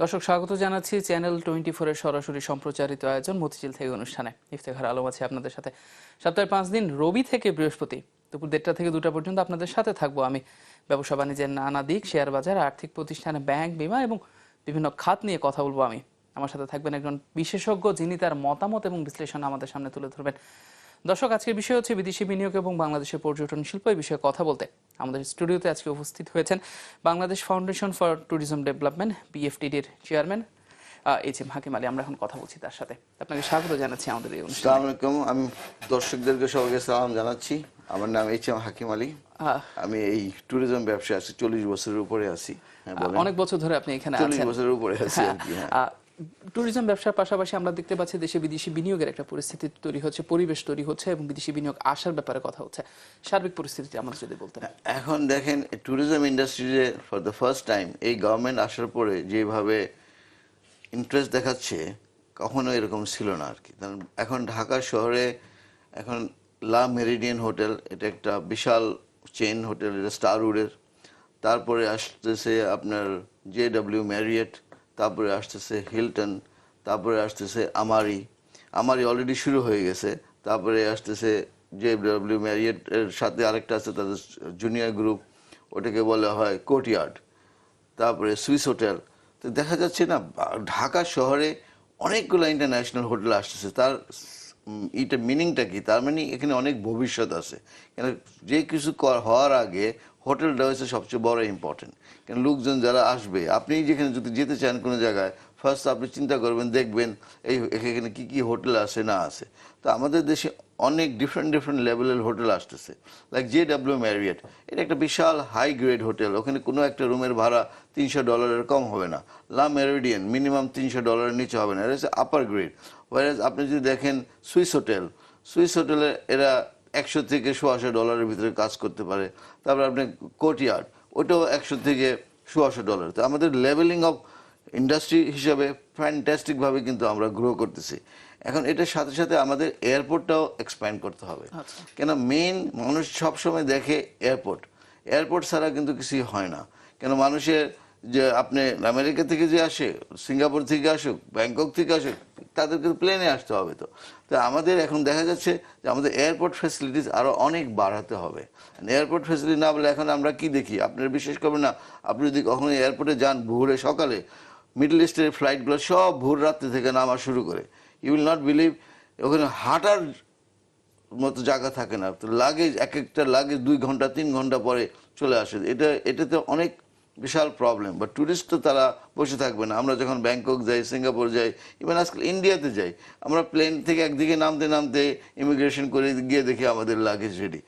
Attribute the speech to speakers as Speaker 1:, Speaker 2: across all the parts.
Speaker 1: দর্শক, স্বাগত জানাচ্ছি চ্যানেল টোয়েন্টি ফোরের সরাসরি সম্প্রচারিত আয়োজন মতিঝিল থেকে অনুষ্ঠানে। ইফতেখার আলম আছে আপনাদের সাথে। সপ্তাহে পাঁচ দিন, রবি থেকে বৃহস্পতি। দুপুর দেড়টা থেকে দুটা পর্যন্ত আপনাদের সাথে থাকব আমি। ব্যবসা বাণিজ্যের নানা দিক, শেয়ার বাজার, আর্থিক প্রতিষ্ঠানে, ব্যাংক, বিমা এবং বিভিন্ন খাত নিয়ে কথা বলব আমি। আমার সাথে থাকবেন একজন বিশেষজ্ঞ, যিনি তার মতামত এবং বিশ্লেষণ আমাদের সামনে তুলে ধরবেন। দর্শক আজকের বিষয় হচ্ছে বিদেশি বিনিয়োগ এবং বাংলাদেশের পর্যটন শিল্প এই বিষয়ে কথা বলতে। আমাদের স্টুডিওতে আজকে উপস্থিত হয়েছেন Bangladesh foundation for tourism development বিএফটিডির chairman H M Hakim Ali. আমরা এখন কথা বলছি তার সাথে। আপনাকে স্বাগত জানাচ্ছি আমাদের এই অনুষ্ঠানে।
Speaker 2: আলাইকুম। আমি দর্শকদেরকে সবাইকে সালাম জানাচ্ছি। আমার নাম এইচ এম হাকিম আলী। আমি এই ট্যুরিজম ব্যবসায় আছি চল্লিশ বছরের উপরে আছি। হ্যাঁ
Speaker 1: অনেক বছর ধরে আপনি এখানে
Speaker 2: চল্লিশ বছরের উপরে আছি হ্যাঁ।
Speaker 1: ট্যুরিজম ব্যবসার পাশাপাশি আমরা দেখতে পাচ্ছি দেশে বিদেশি বিনিয়োগের একটা পরিস্থিতি তৈরি হচ্ছে, পরিবেশ তৈরি হচ্ছে এবং বিদেশি বিনিয়োগ আসার ব্যাপারে কথা হচ্ছে। সার্বিক পরিস্থিতি আমরা যদি বলতেন।
Speaker 2: এখন দেখেন ট্যুরিজম ইন্ডাস্ট্রিতে ফর দ্য ফার্স্ট টাইম এই গভর্নমেন্ট আসার পরে যেভাবে ইন্টারেস্ট দেখাচ্ছে, কখনো এরকম ছিল না আর কি কারণ এখন ঢাকা শহরে এখন লা মেরিডিয়ান হোটেল এটা একটা বিশাল চেন হোটেল এটা স্টারউডের তারপরে আসতেছে আপনার জে ডাব্লিউ ম্যারিয়েট তারপরে আসতেছে হিলটন, তারপরে আসতেছে আমারি। আমারি অলরেডি শুরু হয়ে গেছে। তারপরে আসতেছে জে ডাব্লিউ ম্যারিয়েট এর সাথে আরেকটা আছে, তাদের জুনিয়র গ্রুপ ওটাকে বলা হয় কোর্টইয়ার্ড তারপরে সুইস হোটেল। তো দেখা যাচ্ছে না, ঢাকা শহরে অনেকগুলো ইন্টারন্যাশনাল হোটেল আসতেছে। তার এটা মিনিংটা কি? তার মানে এখানে অনেক ভবিষ্যৎ আছে। কেন? যে কিছু হওয়ার আগে হোটেলটা হচ্ছে সবচেয়ে বড় ইম্পর্টেন্ট কেন লোকজন যারা আসবে, আপনি যেখানে যদি যেতে চান কোনো জায়গায় ফার্স্ট আপনি চিন্তা করবেন, দেখবেন এই এখানে কী কী হোটেল আছে না আছে। তো আমাদের দেশে অনেক ডিফারেন্ট ডিফারেন্ট লেভেলের হোটেল আসতেছে। লাইক জে ডাব্লিউ ম্যারিয়েট এটা একটা বিশাল হাই গ্রেড হোটেল। ওখানে কোনো একটা রুমের ভাড়া তিনশো ডলারের কম হবে না। লা মেরিডিয়ান মিনিমাম তিনশো ডলারের নিচে হবে না। এটা হচ্ছে আপার গ্রেড ওয়ারেজ আপনি যদি দেখেন সুইস হোটেল সুইস হোটেলে এরা একশো থেকে সোয়াশো ডলারের ভিতরে কাজ করতে পারে। তারপর আপনি কোর্টইয়ার্ড ওটাও একশো থেকে সোয়াশো ডলার। তো আমাদের লেভেলিং অফ ইন্ডাস্ট্রি হিসাবে ফ্যান্টাস্টিকভাবে কিন্তু আমরা গ্রো করতেছি। এখন এটার সাথে সাথে আমাদের এয়ারপোর্টটাও এক্সপ্যান্ড করতে হবে।
Speaker 1: আচ্ছা।
Speaker 2: কেন মেইন মানুষ সবসময় দেখে এয়ারপোর্ট এয়ারপোর্ট ছাড়া কিন্তু কিছুই হয় না। কেন মানুষের যে আপনি আমেরিকা থেকে যে আসে, সিঙ্গাপুর থেকে আসুক, ব্যাংকক থেকে আসুক, তাদেরকে প্লেনে আসতে হবে তো। তো আমাদের এখন দেখা যাচ্ছে যে আমাদের এয়ারপোর্ট ফ্যাসিলিটিস আরও অনেক বাড়াতে হবে। এয়ারপোর্ট ফ্যাসিলিটি না বলে এখন আমরা কি দেখি? আপনারা বিশেষ করবেন না, আপনি যদি কখনো এয়ারপোর্টে যান ভোরে সকালে মিডল ইস্টের ফ্লাইটগুলো সব ভোর রাত্রি থেকে নামা শুরু করে। ইউ উইল নট বিলিভ ওখানে হাঁটার মতো জায়গা থাকে না। তো লাগেজ এক একটা লাগেজ দুই ঘণ্টা, তিন ঘণ্টা পরে চলে আসে। এটা, এটাতে অনেক বিশাল প্রবলেম বা ট্যুরিস্ট তো তারা বসে থাকবে না। আমরা যখন ব্যাংকক যাই সিঙ্গাপুর যাই ইভেন আজকাল ইন্ডিয়াতে যাই আমরা প্লেন থেকে একদিকে নামতে নামতে ইমিগ্রেশন করে গিয়ে দেখি আমাদের লাগেজ রেডি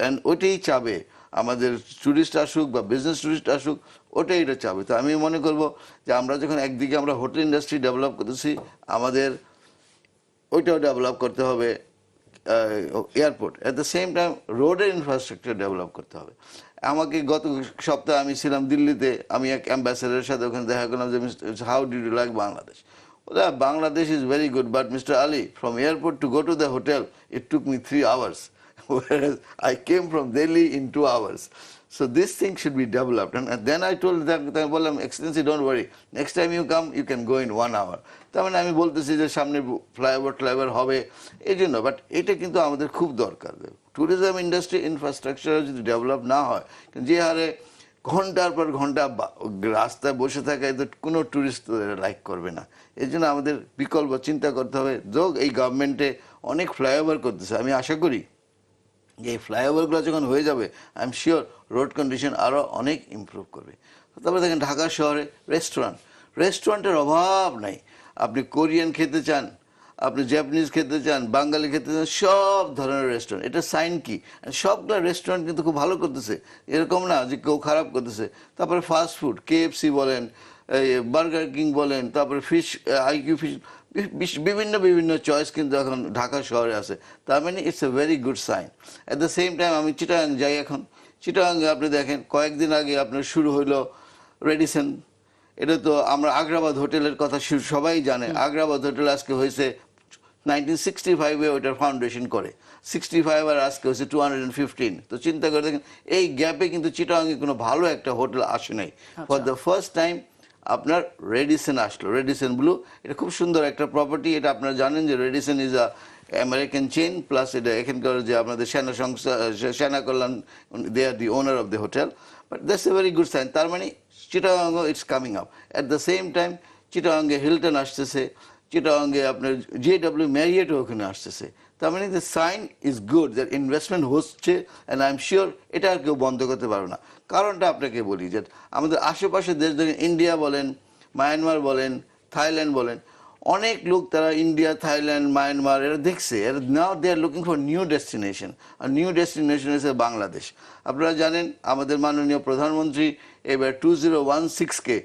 Speaker 2: অ্যান্ড ওইটাই চাবে। আমাদের ট্যুরিস্ট আসুক বা বিজনেস ট্যুরিস্ট আসুক ওটাই এটা চাবে। তো আমি মনে করব যে আমরা যখন একদিকে আমরা হোটেল ইন্ডাস্ট্রি ডেভেলপ করতেছি আমাদের ওইটাও ডেভেলপ করতে হবে। Airport at the same time রোডের ইনফ্রাস্ট্রাকচার ডেভেলপ করতে হবে। আমাকে গত সপ্তাহে আমি ছিলাম দিল্লিতে, আমি এক অ্যাম্বাসেডারের সাথে ওখানে দেখা করলাম যে how did you like Bangladesh ওরা Bangladesh is very good but mister Ali from airport to go to the hotel it took me three hours I came from Delhi in two hours. So this thing should be developed. And then I told them, বললাম excellency don't worry. Next time you come, you can go in one hour. তার মানে আমি বলতেছি যে সামনে flyover flyover হবে এই জন্য বাট এটা কিন্তু আমাদের খুব দরকার ট্যুরিজম ইন্ডাস্ট্রি ইনফ্রাস্ট্রাকচার যদি ডেভেলপ না হয় যে হারে ঘণ্টার পর ঘণ্টা রাস্তায় বসে থাকা এদের কোনো ট্যুরিস্ট লাইক করবে না এই জন্য আমাদের বিকল্প চিন্তা করতে হবে যোগ এই গভর্নমেন্টে অনেক ফ্লাইওভার করতেছে আমি আশা করি এই ফ্লাইওভারগুলো যখন হয়ে যাবে I am sure road condition আরও অনেক ইমপ্রুভ করবে। তারপরে দেখেন ঢাকা শহরে রেস্টুরেন্ট রেস্টুরেন্টের অভাব নাই। আপনি কোরিয়ান খেতে চান, আপনি জাপানিজ খেতে চান, বাঙালি খেতে চান, সব ধরনের রেস্টুরেন্ট এটা সাইন কি? সবগুলো রেস্টুরেন্ট কিন্তু খুব ভালো করতেছে। এরকম না যে কেউ খারাপ করতেছে। তারপরে ফাস্ট ফুড কেএফসি বলেন বার্গার কিং বলেন, তারপরে ফিশ আইকিউ ফিশ বিভিন্ন বিভিন্ন চয়েস কিন্তু এখন ঢাকা শহরে আছে। তার মানে it's a very good sign at the same time আমি চিটাগাং যাই এখন। চিটাগাংয়ে আপনি দেখেন কয়েকদিন আগে আপনার শুরু হইল রেডিসন এটা তো আমরা আগ্রাবাদ হোটেলের কথা সবাই জানে। আগ্রাবাদ হোটেল আজকে হয়েছে নাইনটিন সিক্সটি ফাইভে ওইটার ফাউন্ডেশন করে। সিক্সটি ফাইভ আর আজকে হচ্ছে টু হান্ড্রেড ফিফটিন তো চিন্তা করে দেখেন এই গ্যাপে কিন্তু চিটাগাংয়ে কোনো ভালো একটা হোটেল আসে নাই। ফর দ্য ফার্স্ট টাইম আপনার রেডিসন আসলো। রেডিসন ব্লু এটা খুব সুন্দর একটা প্রপার্টি এটা আপনারা জানেন যে Radisson is a American chain plus এটা এখানকার যে আপনাদের সেনা সংস্থা Sena Kalyan they are the owner of the hotel but that's a very good sign তার মানে Chittagong it's coming up at the same time চিটাগাঙ্গে Hilton আসতেছে চিটাগাঙ্গে আপনার জেডব্লিউ ম্যারিয়েটও ওখানে আসতেছে। তার মানে the sign is good that investment হচ্ছে অ্যান্ড আই এম শিওর এটা আর কেউ বন্ধ করতে পারবে না। কারণটা আপনাকে বলি যে, আমাদের আশেপাশের দেশ দেখেন ইন্ডিয়া বলেন মায়ানমার বলেন থাইল্যান্ড বলেন, অনেক লোক তারা ইন্ডিয়া থাইল্যান্ড মায়ানমার এরা দেখছে, এরা now they are looking for new destination R new destination হচ্ছে বাংলাদেশ আপনারা জানেন, আমাদের মাননীয় প্রধানমন্ত্রী এবার টু জিরো ওয়ান সিক্সকে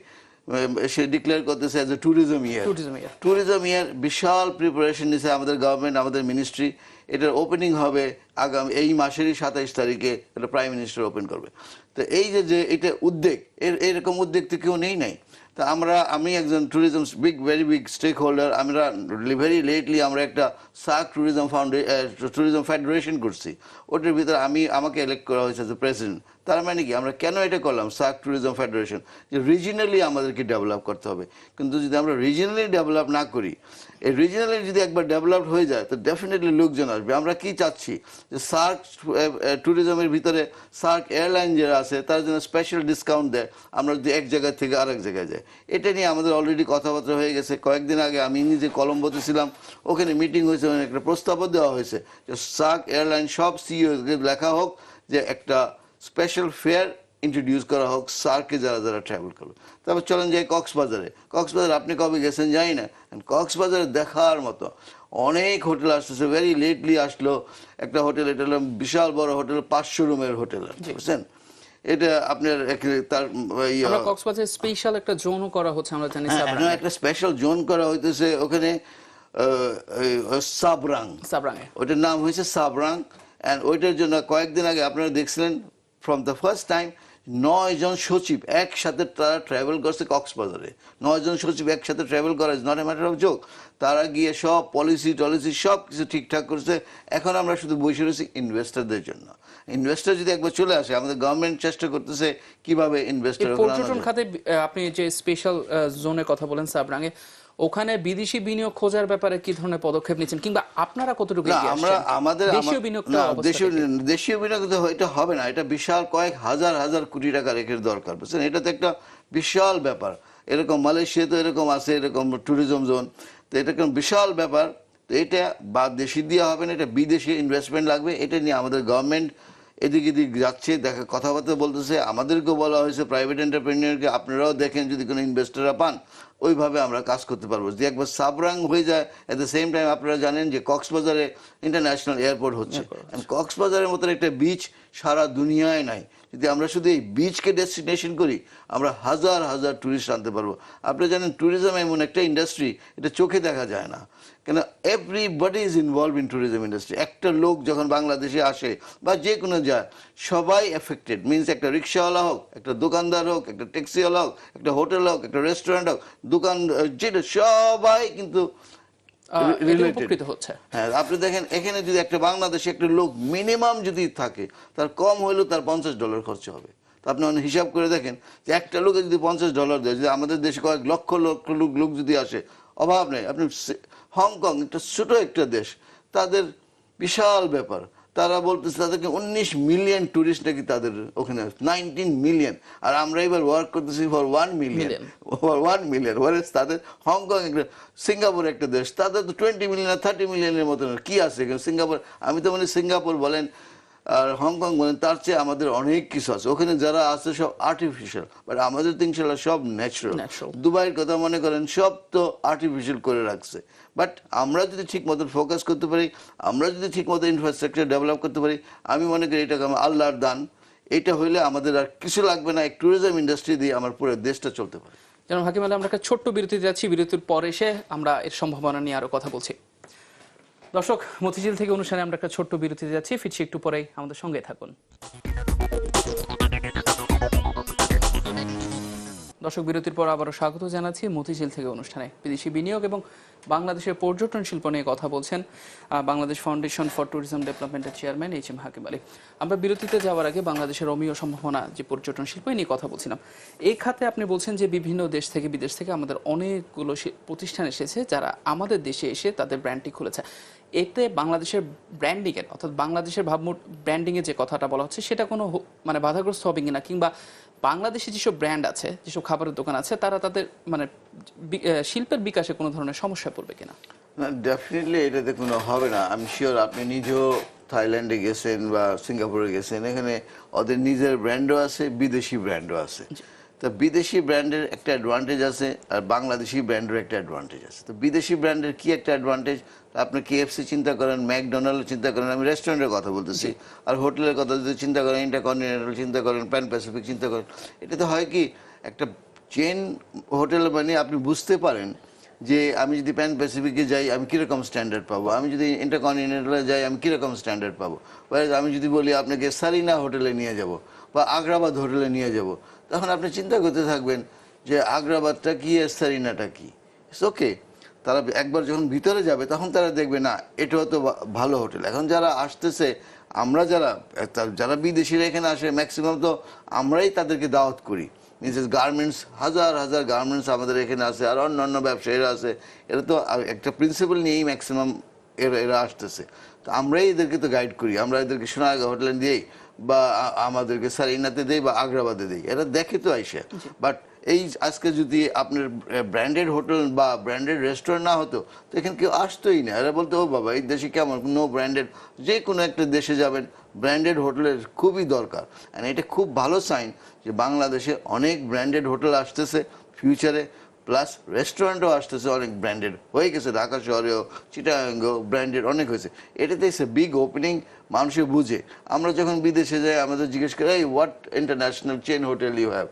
Speaker 2: সে ডিক্লেয়ার করতেছে as a
Speaker 1: tourism year
Speaker 2: tourism year Vishal preparation নিছে আমাদের গভর্নমেন্ট আমাদের মিনিস্ট্রি এটার ওপেনিং হবে আগামী এই মাসেরই সাতাইশ তারিখে এটা প্রাইম মিনিস্টার ওপেন করবে। তো এই যে যে এটা উদ্যোগ এর এরকম উদ্যোগ তো কেউ নেই নাই। তা আমরা আমি একজন tourism big very big stakeholder আমরা ভেরি লেটলি আমরা একটা সার্ক ট্যুরিজম ফাউন্ডে ট্যুরিজম ফেডারেশন করছি। ওটার ভিতরে আমি আমাকে ইলেক্ট করা হয়েছে এজ প্রেসিডেন্ট তার মানে কি? আমরা কেন এটা করলাম? সার্ক ট্যুরিজম ফেডারেশন, যে রিজিনালি আমাদেরকে ডেভেলপ করতে হবে। কিন্তু যদি আমরা রিজিনালি ডেভেলপ না করি, এই রিজিনালি যদি একবার ডেভেলপ হয়ে যায়, তো ডেফিনেটলি লোকজন আসবে। আমরা কি চাচ্ছি? যে সার্ক ট্যুরিজমের ভিতরে সার্ক এয়ারলাইন যারা আছে, তার জন্য স্পেশাল ডিসকাউন্ট দেয়। আমরা যদি এক জায়গা থেকে আরেক জায়গায় যাই। এটা নিয়ে আমাদের অলরেডি কথাবার্তা হয়ে গেছে। কয়েকদিন আগে আমি নিজে কলম্বোতে ছিলাম। ওখানে মিটিং হয়েছে একটা প্রস্তাবও দেওয়া হয়েছে। যে সার্ক এয়ারলাইন সব সিইওকে লেখা হোক, যে একটা স্পেশাল ফেয়ার ইন্ট্রোডিউস করা হোক সার্কে যারা যারা ট্রাভেল করবে তারপর চলেন যাই কক্সবাজারে। কক্সবাজার আপনি কবে গেছেন জানি না। কক্সবাজারে দেখার মতো অনেক হোটেল আসতেছে ভেরি লেটলি আসলো। একটা হোটেল এটা বিশাল বড় হোটেল পাঁচশো রুমের হোটেল বুঝছেন? এটা আপনার তার ইয়ে-
Speaker 1: কক্সবাজার স্পেশাল একটা জোনও করা হচ্ছে আমরা জানি
Speaker 2: হ্যাঁ, একটা স্পেশাল জোন করা হইতেছে ওখানে সাবরাং।
Speaker 1: সাবরাঙে।
Speaker 2: ওইটার নাম হয়েছে সাবরাং। অ্যান্ড ওইটার জন্য কয়েকদিন আগে আপনারা দেখছিলেন ফ্রম দ্য ফার্স্ট টাইম নয় জন সচিব একসাথে তারা ট্রাভেল করছে কক্সবাজারে। নয় জন সচিব একসাথে ট্রাভেল করা is not a matter of joke তারা গিয়ে সব পলিসি টলিসি সব কিছু ঠিকঠাক করছে। এখন আমরা শুধু বসে রয়েছি ইনভেস্টারদের জন্য। ইনভেস্টার যদি একবার চলে আসে আমাদের গভর্নমেন্ট চেষ্টা করতেছে কীভাবে ইনভেস্টার
Speaker 1: পর্যটন খাতে আপনি যে স্পেশাল জোনের কথা বলেন সাবরাঙে ওখানে বিদেশি বিনিয়োগ খোঁজার ব্যাপারে কি ধরনের পদক্ষেপ নিচ্ছেন? কিংবা আপনারা কতটুকু
Speaker 2: আমরা আমাদের
Speaker 1: দেশীয়
Speaker 2: বিনিয়োগ তো এটা হবে না এটা বিশাল কয়েক হাজার হাজার কোটি টাকা রেখে দরকার বুঝছেন? এটা তো একটা বিশাল ব্যাপার। এরকম মালয়েশিয়া তো এরকম আছে এরকম ট্যুরিজম জোন তো এটা বিশাল ব্যাপার। তো এটা বা দেশি দিয়ে হবে না এটা বিদেশি ইনভেস্টমেন্ট লাগবে এটা নিয়ে আমাদের গভর্নমেন্ট এদিক এদিক যাচ্ছে দেখা কথাবার্তা বলতেছে। আমাদেরকেও বলা হয়েছে প্রাইভেট এন্টারপ্রেনিয়রকে আপনারাও দেখেন যদি কোনো ইনভেস্টররা পান ওইভাবে আমরা কাজ করতে পারব। যদি একবার সাবরাং হয়ে যায় অ্যাট দ্য সেম টাইম আপনারা জানেন যে কক্সবাজারে ইন্টারন্যাশনাল এয়ারপোর্ট হচ্ছে। কক্সবাজারের মতন একটা বিচ সারা দুনিয়ায় নাই। যদি আমরা শুধু এই বিচকে ডেস্টিনেশন করি, আমরা হাজার হাজার ট্যুরিস্ট আনতে পারব। আপনি জানেন ট্যুরিজম এমন একটা ইন্ডাস্ট্রি এটা চোখে দেখা যায় না। কেন everybody is involve in tourism industry একটা লোক যখন বাংলাদেশে আসে বা যে কোনো যায়, সবাই এফেক্টেড মিনস একটা রিক্সাওয়ালা হোক, একটা দোকানদার হোক, একটা ট্যাক্সিওয়ালা হোক, একটা হোটেল হোক, একটা রেস্টুরেন্ট হোক, দোকান, যেটা সবাই কিন্তু।
Speaker 1: উপকৃত হচ্ছে।
Speaker 2: হ্যাঁ আপনি দেখেন এখানে যদি একটা বাংলাদেশে একটা লোক মিনিমাম যদি থাকে তার কম হইলেও তার পঞ্চাশ ডলার খরচ হবে। তো আপনি অনেক হিসাব করে দেখেন যে একটা লোকে যদি পঞ্চাশ ডলার দেয় যদি আমাদের দেশে কয়েক লক্ষ লক্ষ লোক লোক যদি আসে অভাব নেই। আপনি হংকং একটা ছোট একটা দেশ তাদের বিশাল ব্যাপার। তারা বলতেছে তাদেরকে উনিশ মিলিয়ন টুরিস্ট নাকি তাদের ওখানে নাইনটিন মিলিয়ন আর আমরা এবার ওয়ার্ক করতেছি for one
Speaker 1: million
Speaker 2: for one million ওয়ারেস তাদের হংকং একটা সিঙ্গাপুর একটা দেশ তাদের তো টোয়েন্টি মিলিয়ন আর থার্টি মিলিয়নের মতন। কি আছে সিঙ্গাপুর আমি তো মানে সিঙ্গাপুর বলেন আর হংকং বলেন তার চেয়ে আমাদের অনেক কিছু আছে। ওখানে যারা আছে সব আর্টিফিশিয়াল বাট আমাদের তো ইনশাল্লাহ সব ন্যাচারাল. দুবাইয়ের কথা মনে করেন সব তো আর্টিফিশিয়াল করে রাখছে। বাট আমরা যদি ঠিক মতো ফোকাস করতে পারি আমরা যদি ঠিক মতো ইনফ্রাস্ট্রাকচার ডেভেলপ করতে পারি আমি মনে করি এটাকে আমার আল্লাহর দান এটা হইলে আমাদের আর কিছু লাগবে না এক ট্যুরিজম ইন্ডাস্ট্রি দিয়ে আমার পুরো দেশটা চলতে পারে।
Speaker 1: যেমন হাকিম আলী আমরা একটা ছোট্ট বিরতিতে যাচ্ছি। বিরতির পর এসে আমরা এর সম্ভাবনা নিয়ে আরও কথা বলছি। দর্শক, মতিঝিল থেকে অনুষ্ঠানে আমরা একটা ছোট্ট বিরতিতে যাচ্ছি। ফিরছি একটু পরেই। আমাদের সঙ্গে থাকুন। দর্শক, বিরতির পর আবারও স্বাগত জানাচ্ছি মতিঝিল থেকে অনুষ্ঠানে। বিদেশি বিনিয়োগ এবং বাংলাদেশের পর্যটন শিল্প নিয়ে কথা বলছেন বাংলাদেশ ফাউন্ডেশন ফর ট্যুরিজম ডেভেলপমেন্টের chairman H M Hakim Ali. আমরা বিরতিতে যাওয়ার আগে বাংলাদেশের অমীয় সম্ভাবনা যে পর্যটন শিল্প নিয়ে কথা বলছিলাম। এই খাতে আপনি বলছেন যে বিভিন্ন দেশ থেকে, বিদেশ থেকে আমাদের অনেকগুলো প্রতিষ্ঠান এসেছে, যারা আমাদের দেশে এসে তাদের ব্র্যান্ডটি খুলেছে। এতে বাংলাদেশের ব্র্যান্ডিং এর অর্থাৎ বাংলাদেশের ভাবমূর্ত ব্র্যান্ডিং এর যে কথাটা বলা হচ্ছে সেটা কোনো মানে বাধাগ্রস্ত হবে কিনা কিংবা বাংলাদেশে যেসব ব্র্যান্ড আছে যেসব খাবারের দোকান আছে তারা তাদের মানে শিল্পের বিকাশে কোনো ধরনের সমস্যা পড়বে কিনা?
Speaker 2: না ডেফিনেটলি এটাতে কোনো হবে না। আমি শিওর আপনি নিজেও থাইল্যান্ডে গেছেন বা সিঙ্গাপুরে গেছেন এখানে ওদের নিজের ব্র্যান্ডও আছে বিদেশি ব্র্যান্ডও আছে। তো বিদেশি ব্র্যান্ডের একটা অ্যাডভান্টেজ আছে আর বাংলাদেশি ব্র্যান্ডের একটা অ্যাডভান্টেজ আছে। তো বিদেশি ব্র্যান্ডের কি একটা অ্যাডভান্টেজ আপনি কেএফসি চিন্তা করেন ম্যাকডোনাল্ড চিন্তা করেন আমি রেস্টুরেন্টের কথা বলতেছি। আর হোটেলের কথা যদি চিন্তা করেন ইন্টারকন্টিনেন্টাল চিন্তা করেন প্যান প্যাসিফিক চিন্তা করেন এটা তো হয় কি একটা চেন হোটেল মানে আপনি বুঝতে পারেন যে আমি যদি প্যান প্যাসিফিকে যাই, আমি কীরকম স্ট্যান্ডার্ড পাবো? আমি যদি ইন্টারকন্টিনেন্টালে যাই, আমি কীরকম স্ট্যান্ডার্ড পাবো? আমি যদি বলি আপনাকে সারিনা হোটেলে নিয়ে যাব বা আগ্রাবাদ হোটেলে নিয়ে যাব, তখন আপনি চিন্তা করতে থাকবেন যে আগ্রাবাদটা কী আর সারিনাটা কী? ইটস ওকে তারা একবার যখন ভিতরে যাবে, তখন তারা দেখবে, না, এটাও তো ভালো হোটেল। এখন যারা আসতেছে, আমরা যারা যারা বিদেশিরা এখানে আসে ম্যাক্সিমাম তো আমরাই তাদেরকে দাওয়াত করি। মিসেস গার্মেন্টস হাজার হাজার গার্মেন্টস আমাদের এখানে আছে আর অন্য অন্য ব্যবসায়ীরা আছে। এরা তো একটা প্রিন্সিপাল নিয়েই ম্যাক্সিমাম এরা এরা আসতেছে। তো আমরাই এদেরকে তো গাইড করি আমরা এদেরকে সোনাগা হোটেলে দিই বা আমাদেরকে সারিনাতে দিই বা আগ্রাবাদে দিই। এরা দেখে তো আইসা। বাট এই আজকে যদি আপনার ব্র্যান্ডেড হোটেল বা ব্র্যান্ডেড রেস্টুরেন্ট না হতো, তো এখানে কেউ আসতোই না। এরা বলতো, ও বাবা, এই দেশে কেমন? নো ব্র্যান্ডেড যে কোনো একটা দেশে যাবেন, ব্র্যান্ডেড হোটেলের খুবই দরকার। অ্যান্ড এটা খুব ভালো সাইন যে বাংলাদেশে অনেক ব্র্যান্ডেড হোটেল আসতেছে, ফিউচারে। প্লাস রেস্টুরেন্টও আসতেছে, অনেক ব্র্যান্ডেড। হয়ে গেছে, ঢাকা শহরেও চিটাগাঙ্গ ব্র্যান্ডেড অনেক হয়েছে। এটাতে এসে বিগ ওপেনিং মানুষে বুঝে। আমরা যখন বিদেশে যাই আমাদের জিজ্ঞেস করি এই what international chain hotel you have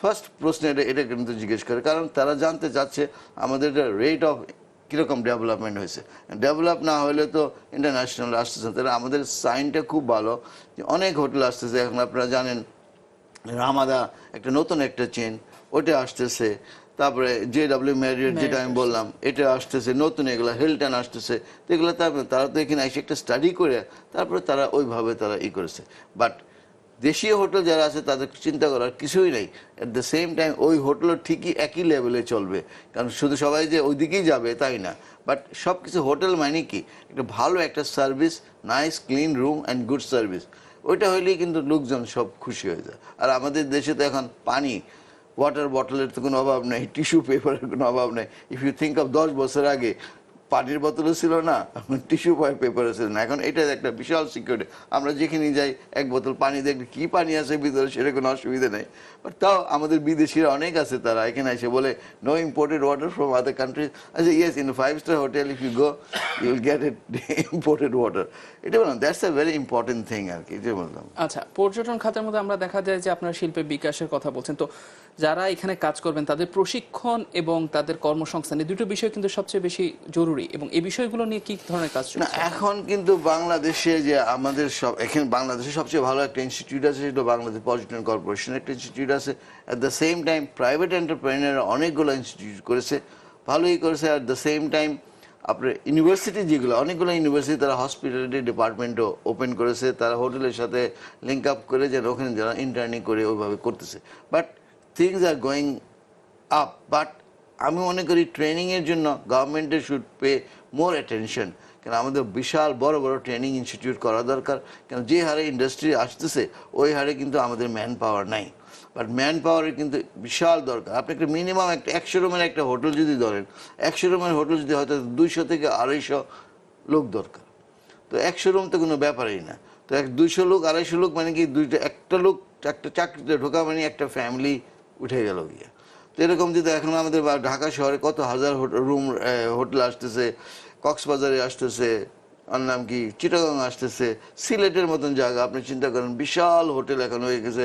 Speaker 2: first প্রশ্ন এটা এটা কিন্তু জিজ্ঞেস করে কারণ তারা জানতে চাচ্ছে আমাদের রেট অফ কীরকম ডেভেলপমেন্ট হয়েছে। ডেভেলপ না হলে তো ইন্টারন্যাশনাল আসতেছে তাহলে আমাদের সাইনটা খুব ভালো। যে অনেক হোটেল আসতেছে এখন আপনারা জানেন রামাদা একটা নতুন একটা চেন ওটা আসতেছে। তারপরে জে ডাব্লিউ ম্যারিয়ট যেটা আমি বললাম এটা আসতেছে নতুন এগুলো হিলটন আসতেছে। তো এগুলো তারপরে তারা তো এখানে এসে একটা স্টাডি করে তারপরে তারা ওইভাবে তারা ই করেছে। বাট দেশীয় হোটেল যারা আছে, তাদের চিন্তা করার কিছুই নেই। অ্যাট দ্য সেম টাইম ওই হোটেলও ঠিকই একই লেভেলে চলবে। কারণ শুধু সবাই যে ওই দিকেই যাবে, তাই না? বাট সব কিছু হোটেল মানে কি? একটা ভালো একটা service nice clean room and good service ওইটা হইলেই কিন্তু লোকজন সব খুশি হয়ে যায়। আর আমাদের দেশে তো এখন পানি ওয়াটার বটলের তো কোনো অভাব নেই টিস্যু পেপারের কোনো অভাব নেই। ইফ ইউ থিঙ্ক অফ দশ বছর আগে পানির বোতলও ছিল না টিস্যু পেপারও ছিল না। এখন এটা একটা বিশাল সিকিউরিটি আমরা যেখানে যাই, এক বোতল পানি দেখলে কি পানি আছে ভিতরে সেটা কোনো অসুবিধা নেই। তাও আমাদের বিদেশিরা অনেক আছে তারা। এখানে এসে বলে no imported water from other countries আচ্ছা yes in five star hotel if you go you will get it imported water এটা বললাম that's a very important thing আর কি এটা বললাম।
Speaker 1: আচ্ছা পর্যটন খাতের মধ্যে আমরা দেখা যায় যে আপনার শিল্পের বিকাশের কথা বলছেন। তো যারা এখানে কাজ করবেন তাদের প্রশিক্ষণ এবং তাদের কর্মসংস্থান এই দুটো বিষয় কিন্তু সবচেয়ে বেশি জরুরি। এবং এই বিষয়গুলো নিয়ে কি ধরনের কাজ
Speaker 2: না এখন কিন্তু বাংলাদেশে যে আমাদের সব এখানে বাংলাদেশে সবচেয়ে ভালো একটা ইনস্টিটিউট আছে সেটা বাংলাদেশ পর্যটন কর্পোরেশন একটা ইনস্টিটিউট আছে। At the same time private entrepreneur অনেকগুলো ইনস্টিটিউট করেছে, ভালোই করেছে। অ্যাট দ্য সেম টাইম আপনার ইউনিভার্সিটি যেগুলো, অনেকগুলো ইউনিভার্সিটি তারা হসপিটালিটি ডিপার্টমেন্টও ওপেন করেছে। তারা হোটেলের সাথে লিঙ্ক আপ করে যেন ওখানে যারা ইন্টার্নিং করে ওইভাবে করতেছে। But things are going up but আমি মনে করি ট্রেনিংয়ের জন্য গভর্নমেন্টের শুড পে মোর অ্যাটেনশন কেন আমাদের বিশাল বড় বড় ট্রেনিং ইনস্টিটিউট করা দরকার। কেন যে হারে ইন্ডাস্ট্রি আসতেছে, ওই হারে কিন্তু আমাদের ম্যান পাওয়ার নাই। বাট ম্যান পাওয়ারের কিন্তু বিশাল দরকার। আপনি একটা মিনিমাম একটা, একশো রুমের একটা হোটেল যদি ধরেন, একশো রুমের হোটেল যদি হয়তো দুইশো থেকে আড়াইশো লোক দরকার। তো একশো রুম তো কোনো ব্যাপারই না। তো এক দুইশো লোক, আড়াইশো লোক মানে কি দুইটা, একটা লোক, একটা চাকরিতে ঢোকা মানে একটা ফ্যামিলি উঠে গেল গিয়ে। তো এরকম যদি এখন আমাদের ঢাকা শহরে কত হাজার রুম হোটেল আসতেছে, কক্সবাজারে আসতেছে আর নাম কি চিটাগাং আসতেছে সিলেটের মতন জায়গা আপনি চিন্তা করেন বিশাল হোটেল এখন হয়ে গেছে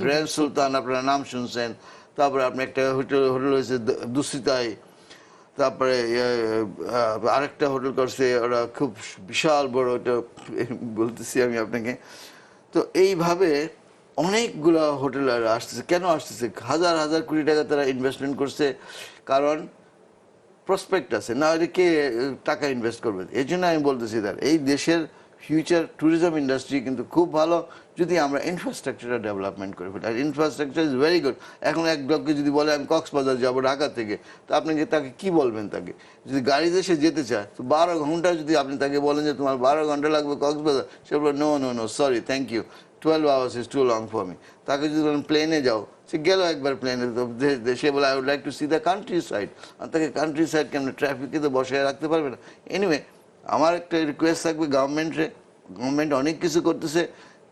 Speaker 2: গ্র্যান্ড সুলতান আপনারা নাম শুনছেন তারপরে আপনি একটা হোটেল হোটেল হয়েছে দু- দুসিতায় তারপরে আরেকটা হোটেল করছে ওরা খুব বিশাল বড় ওটা বলতেছি আমি আপনাকে তো এইভাবে অনেকগুলো হোটেল আসতেছে কেন আসতেছে? হাজার হাজার কোটি টাকা তারা ইনভেস্টমেন্ট করছে কারণ প্রসপেক্ট আছে, না হলে কে টাকা ইনভেস্ট করবে। এই জন্য আমি বলতেছি তার এই দেশের ফিউচার ট্যুরিজম ইন্ডাস্ট্রি কিন্তু খুব ভালো যদি আমরা ইনফ্রাস্ট্রাকচারটা ডেভেলপমেন্ট করে ফেলি। আর ইনফ্রাস্ট্রাকচার ইজ ভেরি গুড এখন এক ব্লককে যদি বলে, আমি কক্সবাজার যাব ঢাকা থেকে, তো আপনি যে তাকে, কি বলবেন তাকে? যদি গাড়িতে সে যেতে চায়, তো বারো ঘণ্টা যদি আপনি তাকে বলেন যে, তোমার বারো ঘণ্টা লাগবে কক্সবাজার, সে বলবে no no no sorry thank you twelve hours is too long for me তাকে যদি বলেন প্লেনে যাও। সে গেল একবার প্লেনে তো সে বলে I would like to see the countryside আর তাকে কান্ট্রি সাইড কেমন ট্রাফিকে তো বসায় রাখতে পারবে না। এনিওয়ে আমার একটা রিকোয়েস্ট থাকবে গভর্নমেন্টে গভর্নমেন্ট অনেক কিছু করতেছে।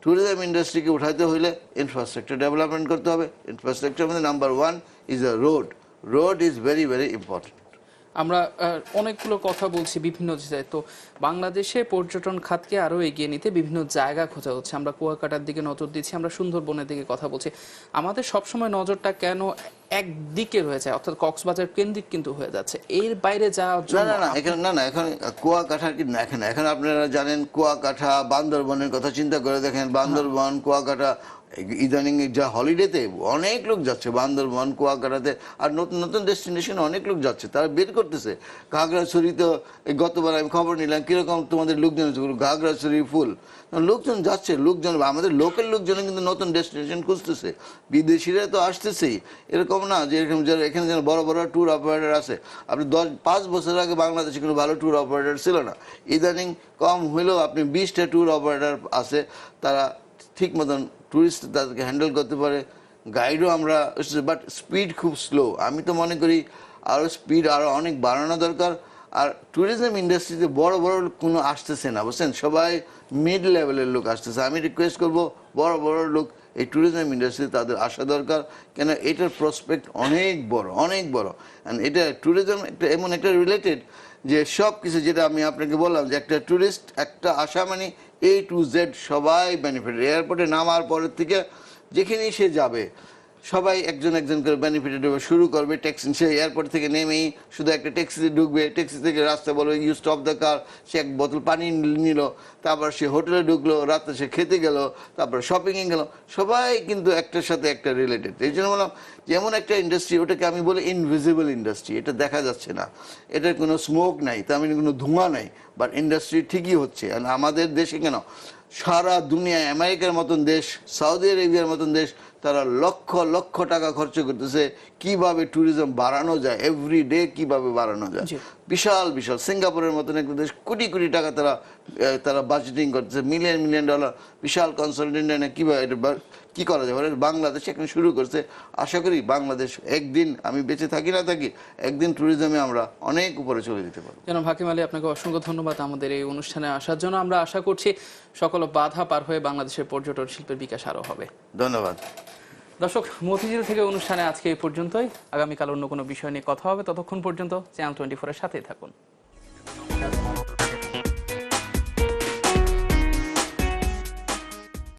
Speaker 2: ট্যুরিজম ইন্ডাস্ট্রিকে উঠাতে হইলে ইনফ্রাস্ট্রাকচার ডেভেলপমেন্ট করতে হবে। ইনফ্রাস্ট্রাকচার মধ্যে number one is a road road is very very important
Speaker 1: আমরা অনেকগুলো কথা বলছি বিভিন্ন জায়গায়। তো বাংলাদেশে পর্যটন খাতকে আরও এগিয়ে নিতে বিভিন্ন জায়গা খোঁজা হচ্ছে। আমরা কুয়াকাটার দিকে নজর দিচ্ছি, আমরা সুন্দরবনের দিকে কথা বলছি। আমাদের সবসময় নজরটা কেন একদিকে রয়ে যায় অর্থাৎ কক্সবাজার কেন্দ্রিক কিন্তু হয়ে যাচ্ছে। এর বাইরে যাওয়ার জন্য
Speaker 2: না না এখানে না না এখন কুয়াকাঠার কি না এখানে এখন আপনারা জানেন কুয়াকাঠা বান্দরবনের কথা চিন্তা করে দেখেন বান্দরবন কুয়াকাঠা ইদানিং যা হলিডেতে অনেক লোক যাচ্ছে বান্দরবন কুয়াকাটাতে আর নতুন নতুন ডেস্টিনেশন অনেক লোক যাচ্ছে তারা বের করতেছে। ঘাগড়াছড়ি তো গতবার আমি খবর নিলাম কীরকম তোমাদের লোকজন ঘাগড়াছড়ি ফুল। লোকজন যাচ্ছে লোকজন আমাদের লোকাল লোকজন কিন্তু নতুন ডেস্টিনেশন খুঁজতেছে বিদেশিরা তো আসতেছেই এরকম না যে এখানে যেন বড় বড় ট্যুর অপারেটর আছে। আপনি দশ, পাঁচ বছর আগে বাংলাদেশে কোনো ভালো ট্যুর অপারেটর ছিল না। ইদানিং কম হলেও আপনি বিশটা ট্যুর অপারেটর আছে, তারা ঠিক মতন ট্যুরিস্ট তাদেরকে হ্যান্ডেল করতে পারে। গাইডও আমরা বাট স্পিড খুব স্লো আমি তো মনে করি আরও স্পিড আরও অনেক বাড়ানো দরকার। আর ট্যুরিজম ইন্ডাস্ট্রিতে বড় বড় কোনো আসতেছে না, বুঝছেন? সবাই মিড লেভেলের লোক আসতেছে। আমি রিকোয়েস্ট করব বড় বড় লোক এই ট্যুরিজম ইন্ডাস্ট্রি তাদের আসা দরকার। কেন এটার প্রসপেক্ট অনেক বড় অনেক বড়। অ্যান্ড এটা ট্যুরিজম একটা এমন একটা রিলেটেড যে সব কিছু যেটা আমি আপনাকে বললাম যে একটা ট্যুরিস্ট একটা আসা মানে এ টু জেড সবাই বেনিফিট এয়ারপোর্টে নামার পরের থেকে যেখানেই সে যাবে সবাই একজন একজন করে বেনিফিটেড হবে শুরু করবে ট্যাক্সি সে এয়ারপোর্ট থেকে নেমেই শুধু একটা ট্যাক্সিতে ঢুকবে ট্যাক্সি থেকে রাস্তা বলবে ইউ স্টপ দ্য কার সে এক বোতল পানি নিল, তারপর সে হোটেলে ঢুকলো, রাতে সে খেতে গেল, তারপর শপিংয়ে গেল। সবাই কিন্তু একটার সাথে একটা রিলেটেড এই জন্য বললাম, যেমন একটা ইন্ডাস্ট্রি ওটাকে আমি বলি ইনভিজিবল ইন্ডাস্ট্রি এটা দেখা যাচ্ছে না। এটার কোনো স্মোক নাই, তার মানে কোনো ধোঁয়া নাই বাট ইন্ডাস্ট্রি ঠিকই হচ্ছে। আর আমাদের দেশে কেন? সারা দুনিয়ায় আমেরিকার মতন দেশ সৌদি আরেবিয়ার মতন দেশ তারা লক্ষ লক্ষ টাকা খরচ করতেছে কীভাবে ট্যুরিজম বাড়ানো যায় এভরি ডে কীভাবে বাড়ানো যায়। বিশাল বিশাল। সিঙ্গাপুরের মতন একটা দেশ কোটি কোটি টাকা তারা তারা বাজেটিং করতেছে। মিলিয়ন মিলিয়ন ডলার বিশাল কনসালটেন্ট এনে কীভাবে এটা কি করা যায়? মানে বাংলাদেশ এখন শুরু করছে। আশা করি বাংলাদেশ একদিন আমি বেঁচে থাকি না থাকি একদিন ট্যুরিজমে আমরা অনেক উপরে চলে যেতে পারব।
Speaker 1: জনাব হাকিম আলী আপনাকে অসংখ্য ধন্যবাদ আমাদের এই অনুষ্ঠানে আসার জন্য। আমরা আশা করছি সকল বাধা পার হয়ে বাংলাদেশের পর্যটন শিল্পের বিকাশ আরও হবে।
Speaker 2: ধন্যবাদ।
Speaker 1: দর্শক, মতিঝিল থেকে অনুষ্ঠানে আজকে এই পর্যন্তই। আগামীকাল অন্য কোনো বিষয় নিয়ে কথা হবে। ততক্ষণ পর্যন্ত চ্যানেল টোয়েন্টি ফোরের সাথেই থাকুন।